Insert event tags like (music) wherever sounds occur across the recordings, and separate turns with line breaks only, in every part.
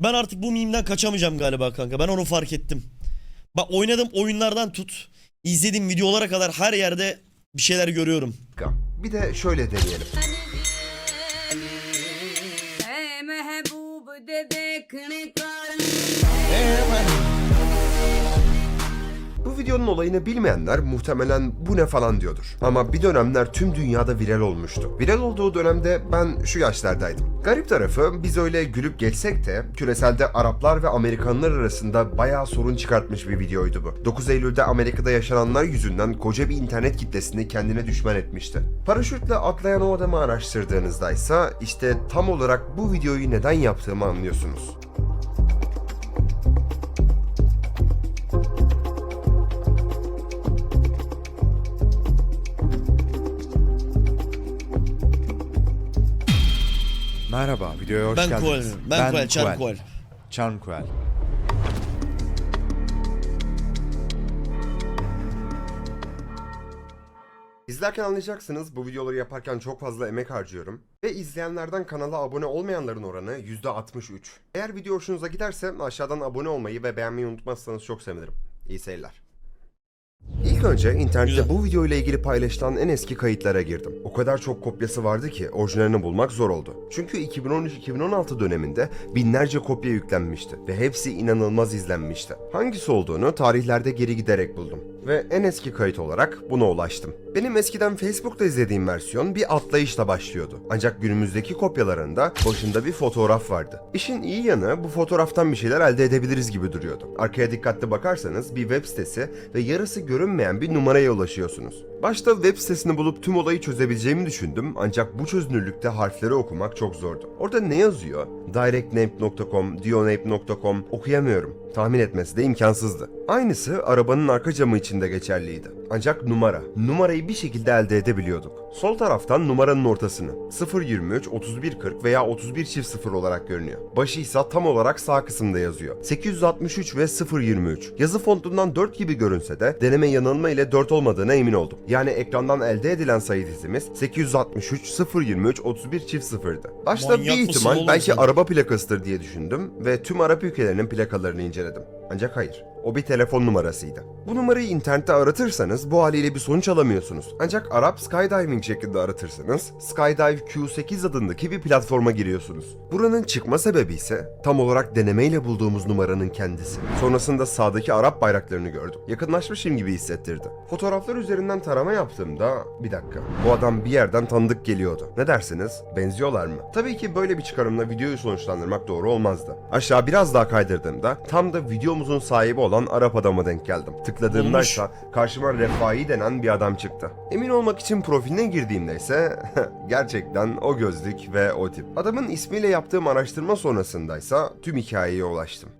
Ben artık bu mimden kaçamayacağım galiba kanka. Ben onu fark ettim. Bak oynadığım oyunlardan tut. izlediğim videolara kadar her yerde bir şeyler görüyorum.
Bir de şöyle deneyelim.
ਐ
bu videonun olayını bilmeyenler muhtemelen bu ne falan diyordur. Ama bir dönemler tüm dünyada viral olmuştu. Viral olduğu dönemde ben şu yaşlardaydım. Garip tarafı biz öyle gülüp geçsek de küreselde Araplar ve Amerikanlar arasında bayağı sorun çıkartmış bir videoydu bu. 9 Eylül'de Amerika'da yaşananlar yüzünden koca bir internet kitlesini kendine düşman etmişti. Paraşütle atlayan o adamı araştırdığınızda ise işte tam olarak bu videoyu neden yaptığımı anlıyorsunuz.
Merhaba, videoya hoş
Ben
geldiniz.
Kuel. Ben Kuel. Charm Kuel.
Charm Kuel.
İzlerken anlayacaksınız bu videoları yaparken çok fazla emek harcıyorum. Ve izleyenlerden kanala abone olmayanların oranı %63. Eğer video hoşunuza giderse aşağıdan abone olmayı ve beğenmeyi unutmazsanız çok sevinirim. İyi seyirler. İlk önce internette
Güzel.
bu video ile ilgili paylaşılan en eski kayıtlara girdim. O kadar çok kopyası vardı ki orijinalini bulmak zor oldu. Çünkü 2013-2016 döneminde binlerce kopya yüklenmişti ve hepsi inanılmaz izlenmişti. Hangisi olduğunu tarihlerde geri giderek buldum ve en eski kayıt olarak buna ulaştım. Benim eskiden Facebook'ta izlediğim versiyon bir atlayışla başlıyordu. Ancak günümüzdeki kopyalarında başında bir fotoğraf vardı. İşin iyi yanı bu fotoğraftan bir şeyler elde edebiliriz gibi duruyordu. Arkaya dikkatli bakarsanız bir web sitesi ve yarısı görünmeyen bir numaraya ulaşıyorsunuz. Başta web sitesini bulup tüm olayı çözebileceğimi düşündüm ancak bu çözünürlükte harfleri okumak çok zordu. Orada ne yazıyor? directnape.com, dionape.com okuyamıyorum. Tahmin etmesi de imkansızdı. Aynısı arabanın arka camı için de geçerliydi. Ancak numara. Numarayı bir şekilde elde edebiliyorduk. Sol taraftan numaranın ortasını 023, 3140 veya 31 çift 0 olarak görünüyor. Başı ise tam olarak sağ kısımda yazıyor. 863 ve 023. Yazı fontundan 4 gibi görünse de deneme yanılma ile 4 olmadığına emin oldum. Yani ekrandan elde edilen sayı dizimiz 863, 023, 31 çift 0'dı. Başta
Manyak
bir ihtimal belki araba plakasıdır diye düşündüm ve tüm Arap ülkelerinin plakalarını inceledim. Ancak hayır. O bir telefon numarasıydı. Bu numarayı internette aratırsanız bu haliyle bir sonuç alamıyorsunuz. Ancak Arap Skydiving şeklinde aratırsanız Skydive Q8 adındaki bir platforma giriyorsunuz. Buranın çıkma sebebi ise tam olarak denemeyle bulduğumuz numaranın kendisi. Sonrasında sağdaki Arap bayraklarını gördüm. Yakınlaşmışım gibi hissettirdi. Fotoğraflar üzerinden tarama yaptığımda bir dakika. Bu adam bir yerden tanıdık geliyordu. Ne dersiniz? Benziyorlar mı? Tabii ki böyle bir çıkarımla videoyu sonuçlandırmak doğru olmazdı. Aşağı biraz daha kaydırdığımda tam da videomuzun sahibi olan Arap adama denk geldim. Tıkladığımda ise karşıma Refai denen bir adam çıktı. Emin olmak için profiline girdiğimde ise (laughs) gerçekten o gözlük ve o tip. Adamın ismiyle yaptığım araştırma sonrasındaysa tüm hikayeye ulaştım.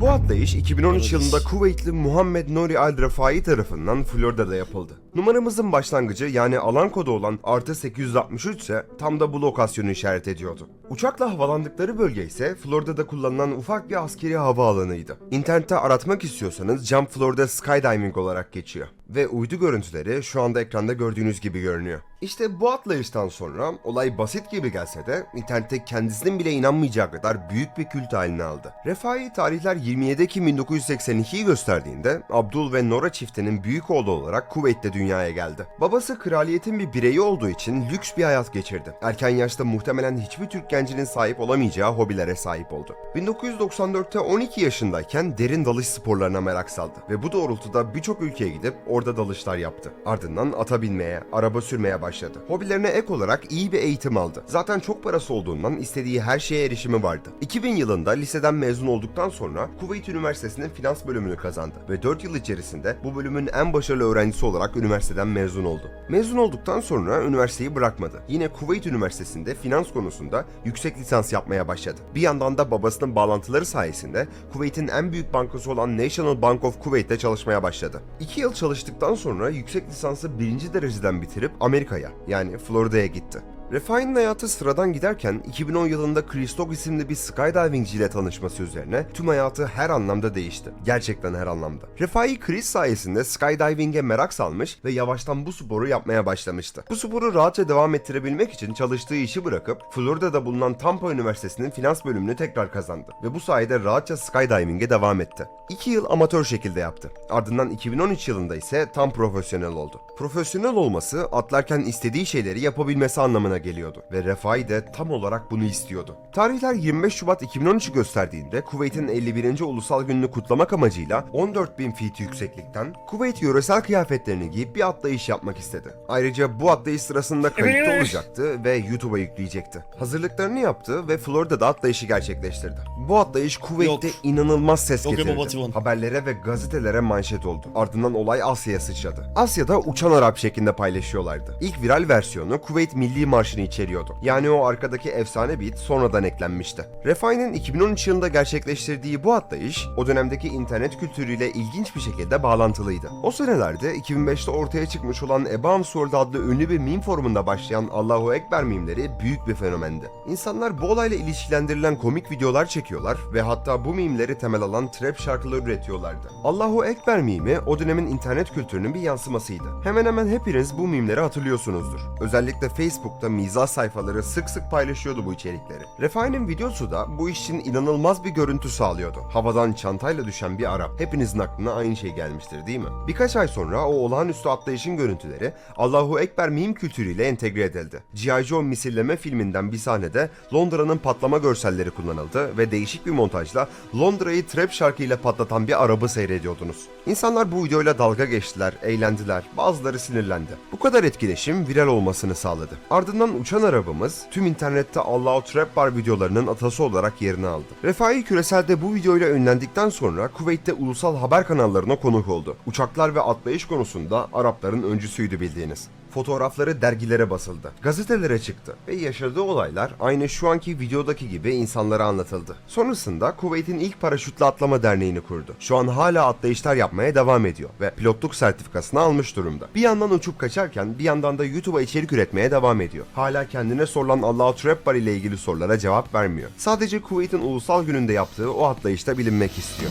Bu atlayış 2013 yılında Kuveytli Muhammed Nuri Al Refai tarafından Florida'da yapıldı. Numaramızın başlangıcı yani alan kodu olan artı 863 ise tam da bu lokasyonu işaret ediyordu. Uçakla havalandıkları bölge ise Florida'da kullanılan ufak bir askeri havaalanıydı. İnternette aratmak istiyorsanız Jump Florida Skydiving olarak geçiyor. Ve uydu görüntüleri şu anda ekranda gördüğünüz gibi görünüyor. İşte bu atlayıştan sonra olay basit gibi gelse de internette kendisinin bile inanmayacağı kadar büyük bir kült haline aldı. Refai tarihler 27 Ekim 1982'yi gösterdiğinde Abdul ve Nora çiftinin büyük oğlu olarak Kuveyt'te dünyaya geldi. Babası kraliyetin bir bireyi olduğu için lüks bir hayat geçirdi. Erken yaşta muhtemelen hiçbir Türk gencinin sahip olamayacağı hobilere sahip oldu. 1994'te 12 yaşındayken derin dalış sporlarına merak saldı ve bu doğrultuda birçok ülkeye gidip orada dalışlar yaptı. Ardından ata binmeye, araba sürmeye başladı. Hobilerine ek olarak iyi bir eğitim aldı. Zaten çok parası olduğundan istediği her şeye erişimi vardı. 2000 yılında liseden mezun olduktan sonra Kuveyt Üniversitesi'nin finans bölümünü kazandı ve 4 yıl içerisinde bu bölümün en başarılı öğrencisi olarak üniversiteden mezun oldu. Mezun olduktan sonra üniversiteyi bırakmadı. Yine Kuveyt Üniversitesi'nde finans konusunda yüksek lisans yapmaya başladı. Bir yandan da babasının bağlantıları sayesinde Kuveyt'in en büyük bankası olan National Bank of Kuwait'te çalışmaya başladı. 2 yıl çalıştıktan sonra yüksek lisansı birinci dereceden bitirip Amerika'ya yani Florida'ya gitti. Refai'nin hayatı sıradan giderken 2010 yılında Chris isimli bir skydivingci ile tanışması üzerine tüm hayatı her anlamda değişti. Gerçekten her anlamda. Refai Chris sayesinde skydiving'e merak salmış ve yavaştan bu sporu yapmaya başlamıştı. Bu sporu rahatça devam ettirebilmek için çalıştığı işi bırakıp Florida'da bulunan Tampa Üniversitesi'nin finans bölümünü tekrar kazandı ve bu sayede rahatça skydiving'e devam etti. 2 yıl amatör şekilde yaptı. Ardından 2013 yılında ise tam profesyonel oldu. Profesyonel olması atlarken istediği şeyleri yapabilmesi anlamına geliyordu ve Refai de tam olarak bunu istiyordu. Tarihler 25 Şubat 2013'ü gösterdiğinde Kuveyt'in 51. Ulusal Gününü kutlamak amacıyla 14.000 feet yükseklikten Kuveyt yöresel kıyafetlerini giyip bir atlayış yapmak istedi. Ayrıca bu atlayış sırasında kayıtlı olacaktı ve YouTube'a yükleyecekti. Hazırlıklarını yaptı ve Florida'da atlayışı gerçekleştirdi. Bu atlayış Kuveyt'te
Yok.
inanılmaz ses
Yok
getirdi. Haberlere ve gazetelere manşet oldu. Ardından olay Asya'ya sıçradı. Asya'da uçan Arap şeklinde paylaşıyorlardı. İlk viral versiyonu Kuveyt Milli Marşı'nı içeriyordu. Yani o arkadaki efsane beat sonradan eklenmişti. Refai'nin 2013 yılında gerçekleştirdiği bu atlayış o dönemdeki internet kültürüyle ilginç bir şekilde bağlantılıydı. O senelerde 2005'te ortaya çıkmış olan Ebam Sword adlı ünlü bir meme forumunda başlayan Allahu Ekber mimleri büyük bir fenomendi. İnsanlar bu olayla ilişkilendirilen komik videolar çekiyorlar ve hatta bu mimleri temel alan trap şarkılar üretiyorlardı. Allahu Ekber mimi o dönemin internet kültürünün bir yansımasıydı. Hemen hemen hepiniz bu mimleri hatırlıyorsunuzdur. Özellikle Facebook'ta mizah sayfaları sık sık paylaşıyordu bu içerikleri. Refai'nin videosu da bu iş için inanılmaz bir görüntü sağlıyordu. Havadan çantayla düşen bir Arap. Hepinizin aklına aynı şey gelmiştir değil mi? Birkaç ay sonra o olağanüstü atlayışın görüntüleri Allahu Ekber meme kültürüyle entegre edildi. G.I. Joe misilleme filminden bir sahnede Londra'nın patlama görselleri kullanıldı ve değişik bir montajla Londra'yı trap şarkıyla patlatan bir arabı seyrediyordunuz. İnsanlar bu videoyla dalga geçtiler, eğlendiler, bazıları sinirlendi. Bu kadar etkileşim viral olmasını sağladı. Ardından uçan arabamız tüm internette Allahu Trap Bar videolarının atası olarak yerini aldı. Refai küreselde bu videoyla ünlendikten sonra Kuveyt'te ulusal haber kanallarına konuk oldu. Uçaklar ve atlayış konusunda Arapların öncüsüydü bildiğiniz. Fotoğrafları dergilere basıldı. Gazetelere çıktı ve yaşadığı olaylar aynı şu anki videodaki gibi insanlara anlatıldı. Sonrasında Kuveyt'in ilk paraşütle atlama derneğini kurdu. Şu an hala atlayışlar yapmaya devam ediyor ve pilotluk sertifikasını almış durumda. Bir yandan uçup kaçarken bir yandan da YouTube'a içerik üretmeye devam ediyor. Hala kendine sorulan Allahu Trap Bar ile ilgili sorulara cevap vermiyor. Sadece Kuveyt'in ulusal gününde yaptığı o atlayışta bilinmek istiyor.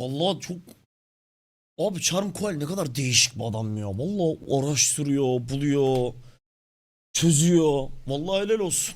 Vallahi çok Abi Charm Coil ne kadar değişik bir adam ya. Vallahi araştırıyor, buluyor, çözüyor. Vallahi helal olsun.